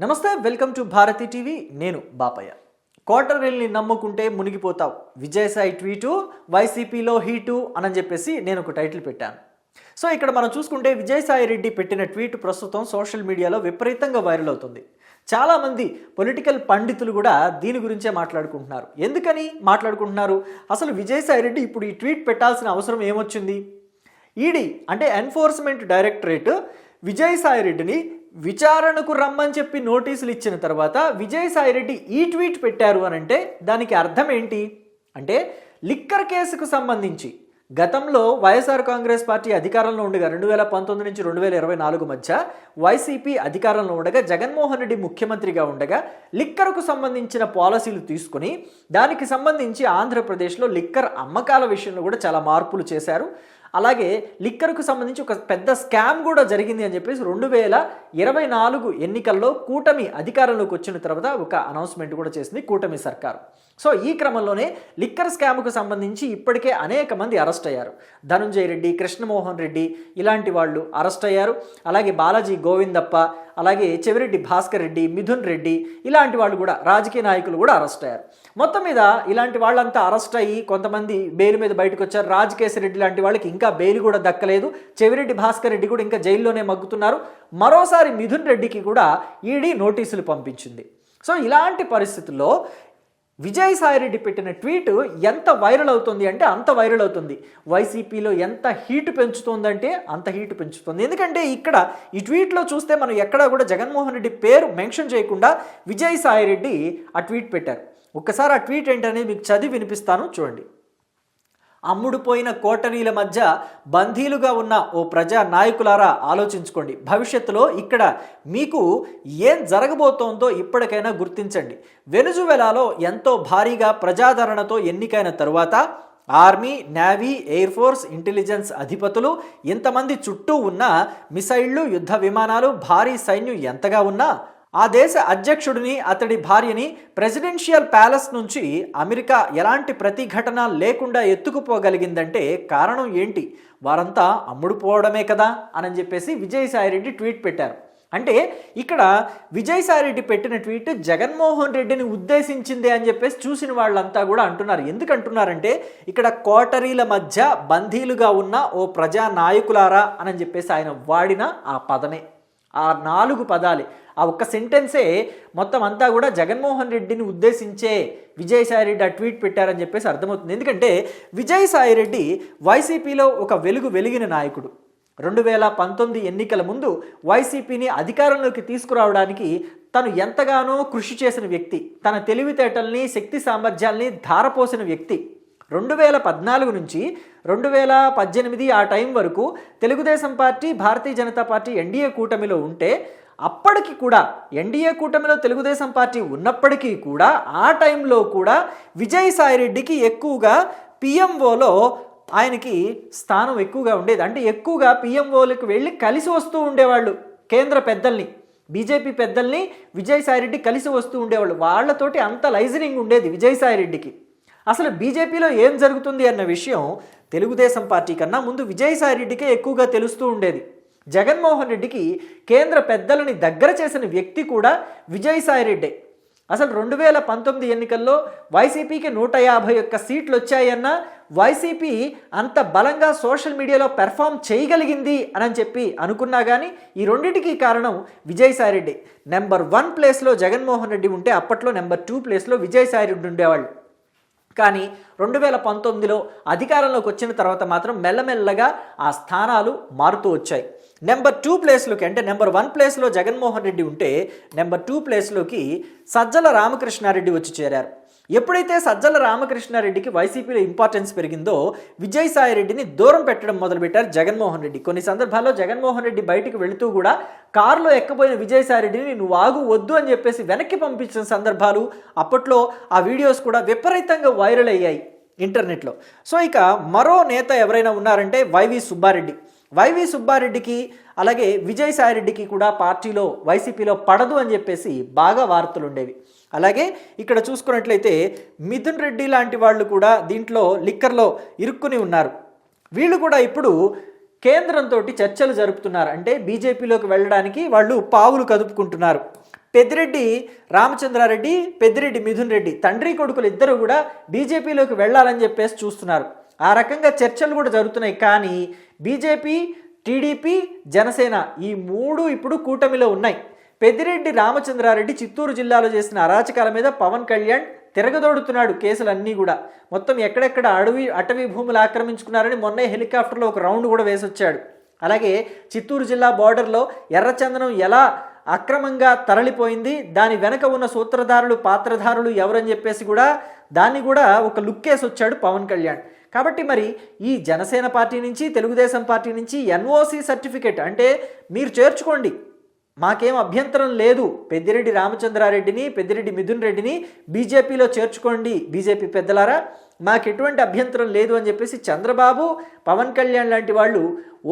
నమస్తే welcome to Bharati TV. నేను బాపయ్య. క్వార్టర్వెల్ని నమ్ముకుంటే మునిగిపోతావు. విజయసాయి ట్వీటు వైసీపీలో హీటు అని చెప్పేసి నేను ఒక టైటిల్ పెట్టాను. సో ఇక్కడ మనం చూసుకుంటే విజయసాయి రెడ్డి పెట్టిన ట్వీట్ ప్రస్తుతం సోషల్ మీడియాలో విపరీతంగా వైరల్ అవుతుంది. చాలామంది పొలిటికల్ పండితులు కూడా దీని గురించే మాట్లాడుకుంటున్నారు. ఎందుకని మాట్లాడుకుంటున్నారు? అసలు విజయసాయి రెడ్డి ఇప్పుడు ఈ ట్వీట్ పెట్టాల్సిన అవసరం ఏమొచ్చింది? ఈడీ అంటే ఎన్ఫోర్స్మెంట్ డైరెక్టరేట్ విజయసాయి రెడ్డిని విచారణకు రమ్మని చెప్పి నోటీసులు ఇచ్చిన తర్వాత విజయసాయి రెడ్డి ఈ ట్వీట్ పెట్టారు అని అంటే దానికి అర్థం ఏంటి? అంటే లిక్కర్ కేసుకు సంబంధించి గతంలో వైఎస్ఆర్ కాంగ్రెస్ పార్టీ అధికారంలో ఉండగా రెండు వేల పంతొమ్మిది నుంచి రెండు వేల ఇరవై నాలుగు మధ్య వైసీపీ అధికారంలో ఉండగా జగన్మోహన్ రెడ్డి ముఖ్యమంత్రిగా ఉండగా లిక్కర్కు సంబంధించిన పాలసీలు తీసుకుని దానికి సంబంధించి ఆంధ్రప్రదేశ్లో లిక్కర్ అమ్మకాల విషయంలో కూడా చాలా మార్పులు చేశారు. అలాగే లిక్కర్కు సంబంధించి ఒక పెద్ద స్కామ్ కూడా జరిగింది అని చెప్పేసి రెండు వేల ఇరవై నాలుగు ఎన్నికల్లో కూటమి అధికారంలోకి వచ్చిన తర్వాత ఒక అనౌన్స్మెంట్ కూడా చేసింది కూటమి సర్కారు. సో ఈ క్రమంలోనే లిక్కర్ స్కామ్కు సంబంధించి ఇప్పటికే అనేక మంది అరెస్ట్ అయ్యారు. ధనుంజయ రెడ్డి కృష్ణమోహన్ రెడ్డి ఇలాంటి వాళ్ళు అరెస్ట్ అయ్యారు. అలాగే బాలాజీ గోవిందప్ప అలాగే చెవిరెడ్డి భాస్కర్ రెడ్డి మిథున్ రెడ్డి ఇలాంటి వాళ్ళు కూడా రాజకీయ నాయకులు కూడా అరెస్ట్ అయ్యారు. మొత్తం మీద ఇలాంటి వాళ్ళంతా అరెస్ట్ అయ్యి కొంతమంది బెయిల్ మీద బయటకు వచ్చారు. రాజకేశ్వర రెడ్డి లాంటి వాళ్ళకి ఇంకా బెయిల్ కూడా దక్కలేదు. చెవిరెడ్డి భాస్కర్ రెడ్డి కూడా ఇంకా జైల్లోనే మగ్గుతున్నారు. మరోసారి మిథున్ రెడ్డికి కూడా ఈడీ నోటీసులు పంపించింది. సో ఇలాంటి పరిస్థితుల్లో విజయసాయిరెడ్డి పెట్టిన ట్వీట్ ఎంత వైరల్ అవుతుంది అంటే అంత వైరల్ అవుతుంది. వైసీపీలో ఎంత హీట్ పెంచుతుందంటే అంత హీట్ పెంచుతుంది. ఎందుకంటే ఇక్కడ ఈ ట్వీట్లో చూస్తే మనం ఎక్కడా కూడా జగన్మోహన్ రెడ్డి పేరు మెన్షన్ చేయకుండా విజయసాయిరెడ్డి ఆ ట్వీట్ పెట్టారు. ఒక్కసారి ఆ ట్వీట్ ఏంటనేది మీకు చదివి వినిపిస్తాను. చూడండి. అమ్ముడుపోయిన కోటరీల మధ్య బందీలుగా ఉన్న ఓ ప్రజా నాయకులారా ఆలోచించుకోండి. భవిష్యత్తులో ఇక్కడ మీకు ఏం జరగబోతోందో ఇప్పటికైనా గుర్తించండి. వెనుజువెలాలో ఎంతో భారీగా ప్రజాదరణతో ఎన్నికైన తరువాత army navy air force intelligence అధిపతులు ఇంతమంది చుట్టూ ఉన్న మిసైళ్ళు యుద్ధ విమానాలు భారీ సైన్యం ఎంతగా ఉన్నా ఆ దేశ అధ్యక్షుడిని అతడి భార్యని ప్రెసిడెన్షియల్ ప్యాలెస్ నుంచి అమెరికా ఎలాంటి ప్రతిఘటన లేకుండా ఎత్తుకుపోగలిగిందంటే కారణం ఏంటి? వారంతా అమ్ముడుపోవడమే కదా? అని చెప్పేసి విజయసాయిరెడ్డి ట్వీట్ పెట్టారు. అంటే ఇక్కడ విజయసాయిరెడ్డి పెట్టిన ట్వీట్ జగన్మోహన్ రెడ్డిని ఉద్దేశించింది అని చెప్పేసి చూసిన వాళ్ళంతా కూడా అంటున్నారు. ఎందుకు అంటున్నారంటే ఇక్కడ కోటరీల మధ్య బందీలుగా ఉన్న ఓ ప్రజా నాయకులారా అని చెప్పేసి ఆయన వాడిన ఆ పదమే. ఆ నాలుగు పదాలే. ఆ ఒక్క సెంటెన్సే మొత్తం అంతా కూడా జగన్మోహన్ రెడ్డిని ఉద్దేశించే విజయసాయిరెడ్డి ఆ ట్వీట్ పెట్టారని చెప్పేసి అర్థమవుతుంది. ఎందుకంటే విజయసాయి రెడ్డి వైసీపీలో ఒక వెలుగు వెలిగిన నాయకుడు. రెండు వేల పంతొమ్మిది ఎన్నికల ముందు వైసీపీని అధికారంలోకి తీసుకురావడానికి తను ఎంతగానో కృషి చేసిన వ్యక్తి తన తెలివితేటల్ని శక్తి సామర్థ్యాల్ని ధారపోసిన వ్యక్తి. రెండు వేల పద్నాలుగు నుంచి రెండు వేల పద్దెనిమిది ఆ టైం వరకు Telugu Desam party Bharatiya Janata party NDA కూటమిలో ఉంటే అప్పటికి కూడా ఎన్డీఏ కూటమిలో తెలుగుదేశం పార్టీ ఉన్నప్పటికీ కూడా ఆ టైంలో కూడా విజయసాయిరెడ్డికి ఎక్కువగా పిఎంఓలో ఆయనకి స్థానం ఎక్కువగా ఉండేది. అంటే ఎక్కువగా పిఎంఓలకు వెళ్ళి కలిసి వస్తూ ఉండేవాళ్ళు కేంద్ర పెద్దల్ని. బీజేపీ పెద్దల్ని విజయసాయిరెడ్డి కలిసి వస్తూ ఉండేవాళ్ళు. వాళ్ళతోటి అంత లైజనింగ్ ఉండేది విజయసాయిరెడ్డికి. అసలు బీజేపీలో ఏం జరుగుతుంది అన్న విషయం తెలుగుదేశం పార్టీ కన్నా ముందు విజయసాయి రెడ్డికే ఎక్కువగా తెలుస్తూ ఉండేది. జగన్మోహన్ రెడ్డికి కేంద్ర పెద్దలని దగ్గర చేసిన వ్యక్తి కూడా విజయసాయి రెడ్డే. అసలు రెండు వేల పంతొమ్మిది ఎన్నికల్లో వైసీపీకి నూట యాభై ఒక్క సీట్లు వచ్చాయన్న వైసీపీ అంత బలంగా సోషల్ మీడియాలో పెర్ఫామ్ చేయగలిగింది అని చెప్పి అనుకున్నా కానీ ఈ రెండింటికి కారణం విజయసాయిరెడ్డి నెంబర్ వన్ ప్లేస్లో జగన్మోహన్ రెడ్డి ఉంటే అప్పట్లో నెంబర్ టూ ప్లేస్లో విజయసాయిరెడ్డి ఉండేవాళ్ళు. కానీ రెండు వేల పంతొమ్మిదిలో అధికారంలోకి వచ్చిన తర్వాత మాత్రం మెల్లమెల్లగా ఆ స్థానాలు మారుతూ వచ్చాయి. నెంబర్ టూ ప్లేస్లోకి అంటే నెంబర్ వన్ ప్లేస్లో జగన్మోహన్ రెడ్డి ఉంటే నెంబర్ టూ ప్లేస్లోకి సజ్జల రామకృష్ణారెడ్డి వచ్చి చేరారు. ఎప్పుడైతే సజ్జల రామకృష్ణారెడ్డికి వైసీపీలో ఇంపార్టెన్స్ పెరిగిందో విజయసాయిరెడ్డిని దూరం పెట్టడం మొదలుపెట్టారు జగన్మోహన్ రెడ్డి. కొన్ని సందర్భాల్లో జగన్మోహన్ రెడ్డి బయటికి వెళుతూ కూడా కారులో ఎక్కబోయిన విజయసాయి రెడ్డిని నువ్వు ఆగు వద్దు అని చెప్పేసి వెనక్కి పంపించిన సందర్భాలు అప్పట్లో ఆ వీడియోస్ కూడా విపరీతంగా వైరల్ అయ్యాయి ఇంటర్నెట్లో. సో ఇక మరో నేత ఎవరైనా ఉన్నారంటే వైవి సుబ్బారెడ్డి. వైవి సుబ్బారెడ్డికి అలాగే విజయసాయిరెడ్డికి కూడా పార్టీలో వైసీపీలో పడదు అని చెప్పేసి బాగా వార్తలు ఉండేవి అలాగే ఇక్కడ చూసుకున్నట్లయితే మిథున్ రెడ్డి లాంటి వాళ్ళు కూడా దీంట్లో లిక్కర్లో ఇరుక్కుని ఉన్నారు. వీళ్ళు కూడా ఇప్పుడు కేంద్రంతో చర్చలు జరుపుతున్నారు. అంటే బీజేపీలోకి వెళ్ళడానికి వాళ్ళు పావులు కదుపుకుంటున్నారు. పెద్దిరెడ్డి రామచంద్రారెడ్డి పెద్దిరెడ్డి మిథున్ రెడ్డి తండ్రి కొడుకులు ఇద్దరు కూడా బీజేపీలోకి వెళ్ళాలని చెప్పేసి చూస్తున్నారు. ఆ రకంగా చర్చలు కూడా జరుగుతున్నాయి. కానీ బీజేపీ టీడీపీ జనసేన ఈ మూడు ఇప్పుడు కూటమిలో ఉన్నాయి. పెద్దిరెడ్డి రామచంద్రారెడ్డి చిత్తూరు జిల్లాలో చేసిన అరాచకాల మీద పవన్ కళ్యాణ్ తిరగదోడుతున్నాడు కేసులన్నీ కూడా. మొత్తం ఎక్కడెక్కడ అడవి అటవీ భూములు ఆక్రమించుకున్నారని మొన్నే హెలికాప్టర్లో ఒక రౌండ్ కూడా వేసొచ్చాడు. అలాగే చిత్తూరు జిల్లా బార్డర్లో ఎర్రచందనం ఎలా అక్రమంగా తరలిపోయింది దాని వెనక ఉన్న సూత్రధారులు పాత్రధారులు ఎవరని చెప్పేసి కూడా దాన్ని కూడా ఒక లుక్కేసి వచ్చాడు పవన్ కళ్యాణ్. కాబట్టి మరి ఈ జనసేన పార్టీ నుంచి తెలుగుదేశం పార్టీ నుంచి ఎన్ఓసి సర్టిఫికేట్ అంటే మీరు చేర్చుకోండి. మాకేం అభ్యంతరం లేదు. పెద్దిరెడ్డి రామచంద్రారెడ్డిని పెద్దిరెడ్డి మిథున్ రెడ్డిని బీజేపీలో చేర్చుకోండి. బీజేపీ పెద్దలారా మాకు ఎటువంటి అభ్యంతరం లేదు అని చెప్పేసి చంద్రబాబు పవన్ కళ్యాణ్ లాంటి వాళ్ళు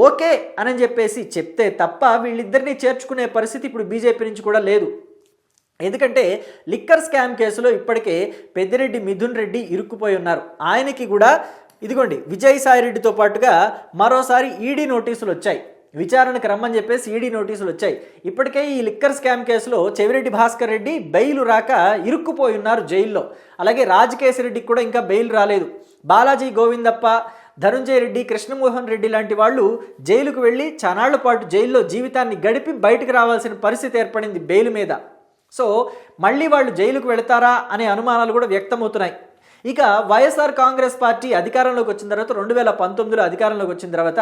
ఓకే అని చెప్పేసి చెప్తే తప్ప వీళ్ళిద్దరినీ చేర్చుకునే పరిస్థితి ఇప్పుడు బీజేపీ నుంచి కూడా లేదు. ఎందుకంటే లిక్కర్ స్కామ్ కేసులో ఇప్పటికే పెద్దిరెడ్డి మిథున్ రెడ్డి ఇరుక్కుపోయి ఉన్నారు. ఆయనకి కూడా ఇదిగోండి విజయసాయిరెడ్డితో పాటుగా మరోసారి ఈడీ నోటీసులు వచ్చాయి విచారణకు రమ్మని చెప్పేసి ఈడీ నోటీసులు వచ్చాయి ఇప్పటికే ఈ లిక్కర్ స్కామ్ కేసులో చెవిరెడ్డి భాస్కర్ రెడ్డి బెయిల్ రాక ఇరుక్కుపోయి ఉన్నారు జైల్లో. అలాగే రాజకేశ్ రెడ్డికి కూడా ఇంకా బెయిల్ రాలేదు. బాలాజీ గోవిందప్ప ధనుంజయ రెడ్డి కృష్ణమోహన్ రెడ్డి లాంటి వాళ్ళు జైలుకు వెళ్ళి చనాళ్ళ పాటు జైల్లో జీవితాన్ని గడిపి బయటకు రావాల్సిన పరిస్థితి ఏర్పడింది బెయిల్ మీద. సో మళ్ళీ వాళ్ళు జైలుకు వెళతారా అనే అనుమానాలు కూడా వ్యక్తమవుతున్నాయి. ఇక వైఎస్ఆర్ కాంగ్రెస్ పార్టీ అధికారంలోకి వచ్చిన తర్వాత రెండు వేల పంతొమ్మిదిలో అధికారంలోకి వచ్చిన తర్వాత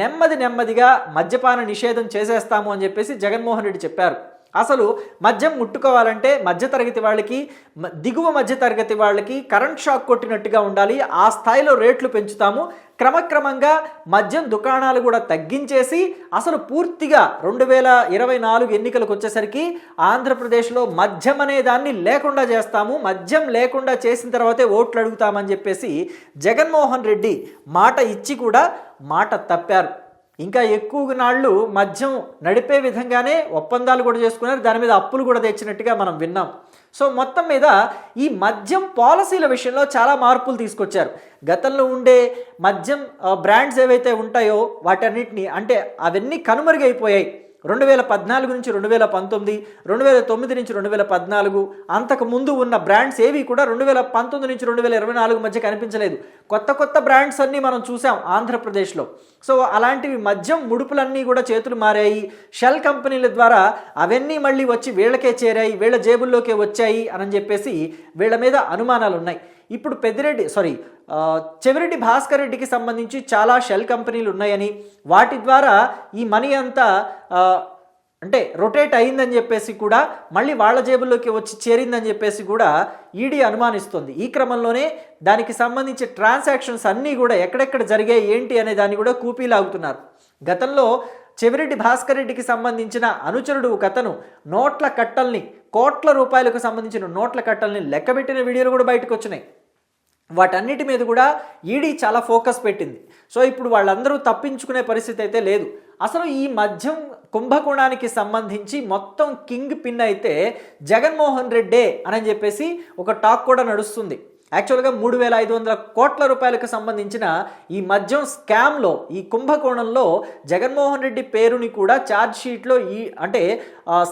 నెమ్మది నెమ్మదిగా మద్యపాన నిషేధం చేసేస్తాము అని చెప్పేసి జగన్మోహన్ రెడ్డి చెప్పారు. అసలు మద్యం ముట్టుకోవాలంటే మధ్యతరగతి వాళ్ళకి దిగువ మధ్యతరగతి వాళ్ళకి కరెంట్ షాక్ కొట్టినట్టుగా ఉండాలి. ఆ స్థాయిలో రేట్లు పెంచుతాము. క్రమక్రమంగా మద్యం దుకాణాలు కూడా తగ్గించేసి అసలు పూర్తిగా రెండు వేల ఇరవై నాలుగు ఎన్నికలకు వచ్చేసరికి ఆంధ్రప్రదేశ్లో మద్యం అనే దాన్ని లేకుండా చేస్తాము. మద్యం లేకుండా చేసిన తర్వాతే ఓట్లు అడుగుతామని చెప్పేసి జగన్మోహన్ రెడ్డి మాట ఇచ్చి కూడా మాట తప్పారు. ఇంకా ఎక్కువ నాళ్ళు మద్యం నడిపే విధంగానే ఒప్పందాలు కూడా చేసుకున్నారు. దాని మీద అప్పులు కూడా తెచ్చినట్టుగా మనం విన్నాం. సో మొత్తం మీద ఈ మద్యం పాలసీల విషయంలో చాలా మార్పులు తీసుకొచ్చారు. గతంలో ఉండే మద్యం బ్రాండ్స్ ఏవైతే ఉంటాయో వాటన్నిటిని అంటే అవన్నీ కనుమరుగైపోయాయి. రెండు వేల పద్నాలుగు నుంచి రెండు వేల పంతొమ్మిది రెండు వేల తొమ్మిది నుంచి రెండు వేల పద్నాలుగు అంతకు ముందు ఉన్న బ్రాండ్స్ ఏవి కూడా రెండు వేల పంతొమ్మిది నుంచి రెండు వేల ఇరవై నాలుగు మధ్య కనిపించలేదు. కొత్త కొత్త బ్రాండ్స్ అన్నీ మనం చూసాం ఆంధ్రప్రదేశ్లో. సో అలాంటివి మద్యం ముడుపులన్నీ కూడా చేతులు మారాయి. షెల్ కంపెనీల ద్వారా అవన్నీ మళ్ళీ వచ్చి వీళ్ళకే చేరాయి వీళ్ళ జేబుల్లోకే వచ్చాయి అని చెప్పేసి వీళ్ళ మీద అనుమానాలు ఉన్నాయి ఇప్పుడు పెద్దిరెడ్డి సారీ చెవిరెడ్డి భాస్కర్ రెడ్డికి సంబంధించి చాలా షెల్ కంపెనీలు ఉన్నాయని వాటి ద్వారా ఈ మనీ అంతా అంటే రొటేట్ అయిందని చెప్పేసి కూడా మళ్ళీ వాళ్ళ జేబుల్లోకి వచ్చి చేరిందని చెప్పేసి కూడా ఈడీ అనుమానిస్తుంది. ఈ క్రమంలోనే దానికి సంబంధించి ట్రాన్సాక్షన్స్ అన్నీ కూడా ఎక్కడెక్కడ జరిగాయి ఏంటి అనే దాన్ని కూడా కూపీలాగుతున్నారు గతంలో చెవిరెడ్డి భాస్కర్ రెడ్డికి సంబంధించిన అనుచరుడు కథను నోట్ల కట్టల్ని కోట్ల రూపాయలకు సంబంధించిన నోట్ల కట్టల్ని లెక్కబెట్టిన వీడియోలు కూడా బయటకు వచ్చినాయి వాటన్నిటి మీద కూడా ఈడీ చాలా ఫోకస్ పెట్టింది. సో ఇప్పుడు వాళ్ళందరూ తప్పించుకునే పరిస్థితి అయితే లేదు. అసలు ఈ మద్యం కుంభకోణానికి సంబంధించి మొత్తం కింగ్ పిన్ అయితే జగన్మోహన్ రెడ్డే అని చెప్పేసి ఒక టాక్ కూడా నడుస్తుంది. యాక్చువల్గా మూడు వేల ఐదు వందల కోట్ల రూపాయలకు సంబంధించిన ఈ మద్యం స్కామ్లో ఈ కుంభకోణంలో జగన్మోహన్ రెడ్డి పేరుని కూడా ఛార్జ్ షీట్లో ఈ అంటే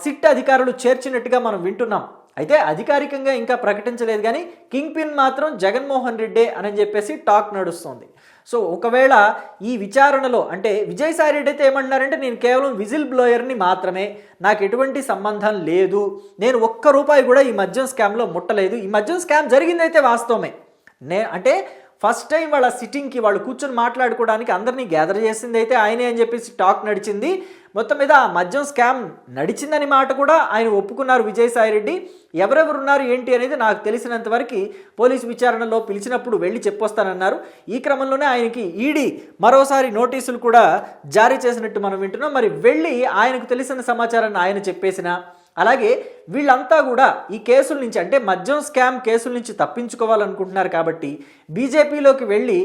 సిట్ అధికారులు చేర్చినట్టుగా మనం వింటున్నాం. అయితే అధికారికంగా ఇంకా ప్రకటించలేదు కానీ కింగ్ పిన్ మాత్రం జగన్మోహన్ రెడ్డే అని చెప్పేసి టాక్ నడుస్తుంది. సో ఒకవేళ ఈ విచారణలో అంటే విజయసాయి రెడ్డి అయితే ఏమంటున్నారంటే నేను కేవలం విజిల్ బ్లోయర్ని మాత్రమే నాకు ఎటువంటి సంబంధం లేదు నేను ఒక్క రూపాయి కూడా ఈ మద్యం స్కామ్లో ముట్టలేదు. ఈ మద్యం స్కామ్ జరిగిందైతే వాస్తవమే. నే అంటే ఫస్ట్ టైం వాళ్ళ సిట్టింగ్కి వాళ్ళు కూర్చొని మాట్లాడుకోవడానికి అందరినీ గ్యాదర్ చేసింది అయితే ఆయనే అని చెప్పేసి టాక్ నడిచింది. మొత్తం మీద ఆ మద్యం స్కామ్ నడిచిందని మాట కూడా ఆయన ఒప్పుకున్నారు విజయసాయి రెడ్డి ఎవరెవరు ఉన్నారు ఏంటి అనేది నాకు తెలిసినంత వరకు పోలీసు విచారణలో పిలిచినప్పుడు వెళ్ళి చెప్పొస్తానన్నారు. ఈ క్రమంలోనే ఆయనకి ఈడీ మరోసారి నోటీసులు కూడా జారీ చేసినట్టు మనం వింటున్నాం. మరి వెళ్ళి ఆయనకు తెలిసిన సమాచారాన్ని ఆయన చెప్పేసిన అలాగే వీళ్ళంతా కూడా ఈ కేసుల నుంచి అంటే మద్యం స్కామ్ కేసుల నుంచి తప్పించుకోవాలనుకుంటున్నారు కాబట్టి బీజేపీలోకి వెళ్ళి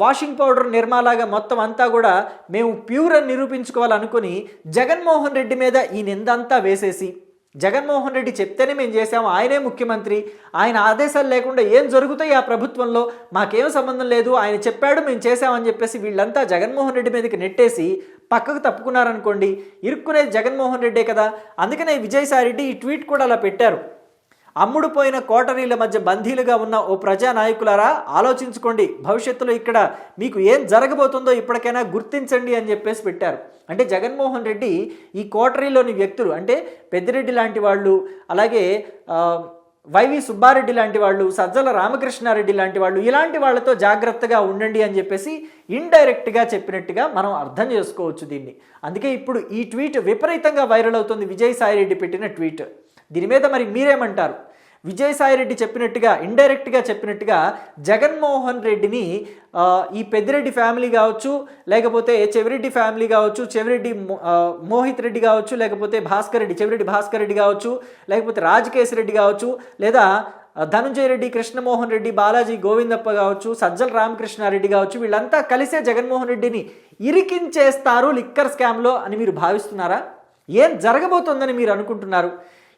వాషింగ్ పౌడర్ నిర్మాలాగా మొత్తం అంతా కూడా మేము ప్యూర్ అని నిరూపించుకోవాలనుకుని జగన్మోహన్ రెడ్డి మీద ఈ నిందంతా వేసేసి జగన్మోహన్ రెడ్డి చెప్తేనే మేము చేసాము ఆయనే ముఖ్యమంత్రి. ఆయన ఆదేశాలు లేకుండా ఏం జరుగుతాయి ఆ ప్రభుత్వంలో? మాకేం సంబంధం లేదు ఆయన చెప్పాడు మేము చేసామని చెప్పేసి వీళ్ళంతా జగన్మోహన్ రెడ్డి మీదకి నెట్టేసి పక్కకు తప్పుకున్నారనుకోండి ఇరుక్కునేది జగన్మోహన్ రెడ్డే కదా. అందుకనే విజయసాయి రెడ్డి ఈ ట్వీట్ కూడా అలా పెట్టారు. అమ్ముడు పోయిన కోటరీల మధ్య బందీలుగా ఉన్న ఓ ప్రజానాయకులారా ఆలోచించుకోండి. భవిష్యత్తులో ఇక్కడ మీకు ఏం జరగబోతుందో ఇప్పటికైనా గుర్తించండి అని చెప్పేసి పెట్టారు. అంటే జగన్మోహన్ రెడ్డి ఈ కోటరీలోని వ్యక్తులు అంటే పెద్దిరెడ్డి లాంటి వాళ్ళు అలాగే వైవి సుబ్బారెడ్డి లాంటి వాళ్ళు సజ్జల రామకృష్ణారెడ్డి లాంటి వాళ్ళు ఇలాంటి వాళ్ళతో జాగ్రత్తగా ఉండండి అని చెప్పేసి ఇండైరెక్ట్గా చెప్పినట్టుగా మనం అర్థం చేసుకోవచ్చు దీన్ని. అందుకే ఇప్పుడు ఈ ట్వీట్ విపరీతంగా వైరల్ అవుతుంది విజయసాయిరెడ్డి పెట్టిన ట్వీట్. దీని మీద మరి మీరేమంటారు? విజయసాయిరెడ్డి చెప్పినట్టుగా ఇండైరెక్ట్గా చెప్పినట్టుగా జగన్మోహన్ రెడ్డిని ఈ పెద్దిరెడ్డి ఫ్యామిలీ కావచ్చు లేకపోతే చెవిరెడ్డి ఫ్యామిలీ కావచ్చు చెవిరెడ్డి మోహిత్ రెడ్డి కావచ్చు లేకపోతే భాస్కర్ రెడ్డి చెవిరెడ్డి భాస్కర్ రెడ్డి కావచ్చు లేకపోతే రాజకేశ్ రెడ్డి కావచ్చు లేదా ఆ, ధనుంజయ రెడ్డి కృష్ణమోహన్ రెడ్డి బాలాజీ గోవిందప్ప కావచ్చు సజ్జల రామకృష్ణారెడ్డి కావచ్చు వీళ్ళంతా కలిసే జగన్మోహన్ రెడ్డిని ఇరికించేస్తారు లిక్కర్ స్కామ్లో అని మీరు భావిస్తున్నారా? ఏం జరగబోతోందని మీరు అనుకుంటున్నారు?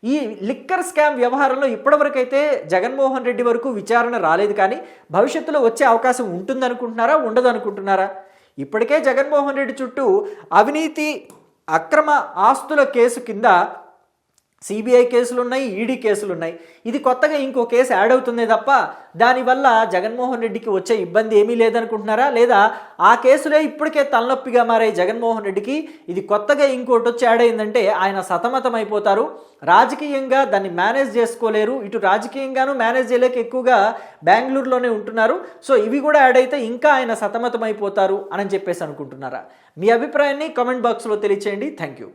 ఈ లిక్కర్ స్కామ్ వ్యవహారంలో ఇప్పటివరకైతే జగన్మోహన్ రెడ్డి వరకు విచారణ రాలేదు కానీ భవిష్యత్తులో వచ్చే అవకాశం ఉంటుందనుకుంటున్నారా ఉండదనుకుంటున్నారా? ఇప్పటికే జగన్మోహన్ రెడ్డి చుట్టూ అవినీతి అక్రమ ఆస్తుల కేసు కింద సిబిఐ కేసులు ఉన్నాయి ఈడీ కేసులు ఉన్నాయి ఇది కొత్తగా ఇంకో కేసు యాడ్ అవుతుంది తప్ప దానివల్ల జగన్మోహన్ రెడ్డికి వచ్చే ఇబ్బంది ఏమీ లేదనుకుంటున్నారా? లేదా ఆ కేసులే ఇప్పటికే తలనొప్పిగా మారాయి జగన్మోహన్ రెడ్డికి. ఇది కొత్తగా ఇంకోటి వచ్చి యాడ్ అయిందంటే ఆయన సతమతం అయిపోతారు రాజకీయంగా దాన్ని మేనేజ్ చేసుకోలేరు. ఇటు రాజకీయంగానూ మేనేజ్ చేయలేక ఎక్కువగా బెంగళూరులోనే ఉంటున్నారు. సో ఇవి కూడా యాడ్ అయితే ఇంకా ఆయన సతమతం అయిపోతారు అని చెప్పేసి అనుకుంటున్నారా? మీ అభిప్రాయాన్ని కామెంట్ బాక్స్లో తెలియచేయండి. Thank you.